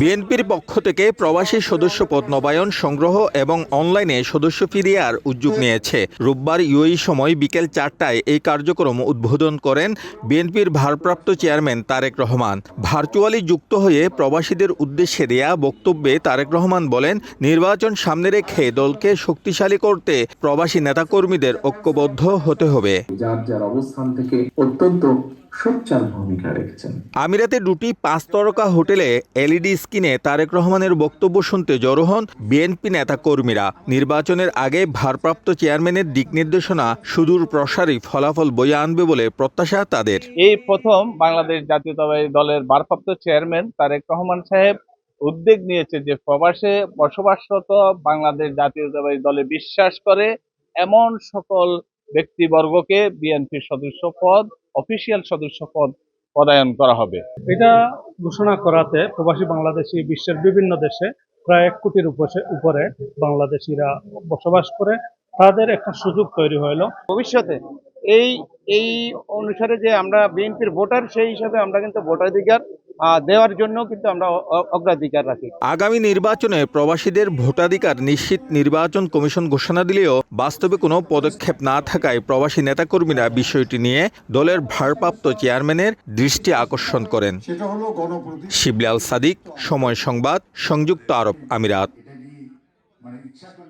বিএনপির পক্ষ থেকে প্রবাসী সদস্য পদ নবায়ন সংগ্রহ এবং অনলাইনে সদস্য ফিরিয়ার উদ্যোগ নিয়েছে। রোববার ইউই সময় বিকেল চারটায় এই কার্যক্রম উদ্বোধন করেন বিএনপির ভারপ্রাপ্ত চেয়ারম্যান তারেক রহমান। ভার্চুয়ালি যুক্ত হয়ে প্রবাসীদের উদ্দেশ্যে দেয়া বক্তব্যে তারেক রহমান বলেন নির্বাচন সামনে রেখে দলকে শক্তিশালী করতে প্রবাসী নেতাকর্মীদের ঐক্যবদ্ধ হতে হবে। যার যার অবস্থান থেকে অত্যন্ত সোচ্চার ভূমিকা রেখেছেন। আমিরাতে দুটি পাঁচ তরকা হোটেলে এলইডি স্ক্রিনে তারেক রহমানের বক্তব্য শুনতে জড়ো হন বিএনপি নেতা কর্মীরা নির্বাচনের আগে ভারপ্রাপ্ত চেয়ারম্যানের দিক নির্দেশনা সুদূর প্রসারী ফলাফল বয়ে আনবে বলে প্রত্যাশা তাদের। এই প্রথম বাংলাদেশ জাতীয়তাবাদী দলের ভারপ্রাপ্ত চেয়ারম্যান তারেক রহমান সাহেব উদ্যোগ নিয়েছে যে প্রবাসে বসবাসরত বাংলাদেশ জাতীয়তাবাদী দলে বিশ্বাস করে এমন সকল ব্যক্তিবর্গকে বিএনপির সদস্য পদ অফিসিয়াল সদস্য পদ পদায়ন করা হবে। এটা ঘোষণা করাতে প্রবাসী বাংলাদেশি বিশ্বের বিভিন্ন দেশে প্রায় এক কোটির উপরে বাংলাদেশিরা বসবাস করে। তাদের একটা সুযোগ তৈরি হলো ভবিষ্যতে এই এই অনুসারে যে আমরা বিএনপির ভোটার সেই হিসাবে আমরা কিন্তু ভোটাধিকার দেওয়ার জন্য কিন্তু আমরা অগ্রাধিকার রাখি। আগামী নির্বাচনে প্রবাসীদের ভোটাধিকার নিশ্চিত নির্বাচন কমিশন ঘোষণা দিলেও বাস্তবে কোনো পদক্ষেপ না থাকায় প্রবাসী নেতাকর্মীরা বিষয়টি নিয়ে দলের ভারপ্রাপ্ত চেয়ারম্যানের দৃষ্টি আকর্ষণ করেন। সেটা হলো গণপ্রতি শিবলাল সাদিক সময় সংবাদ সংযুক্ত আরব আমিরাত। মানে ইচ্ছা করলে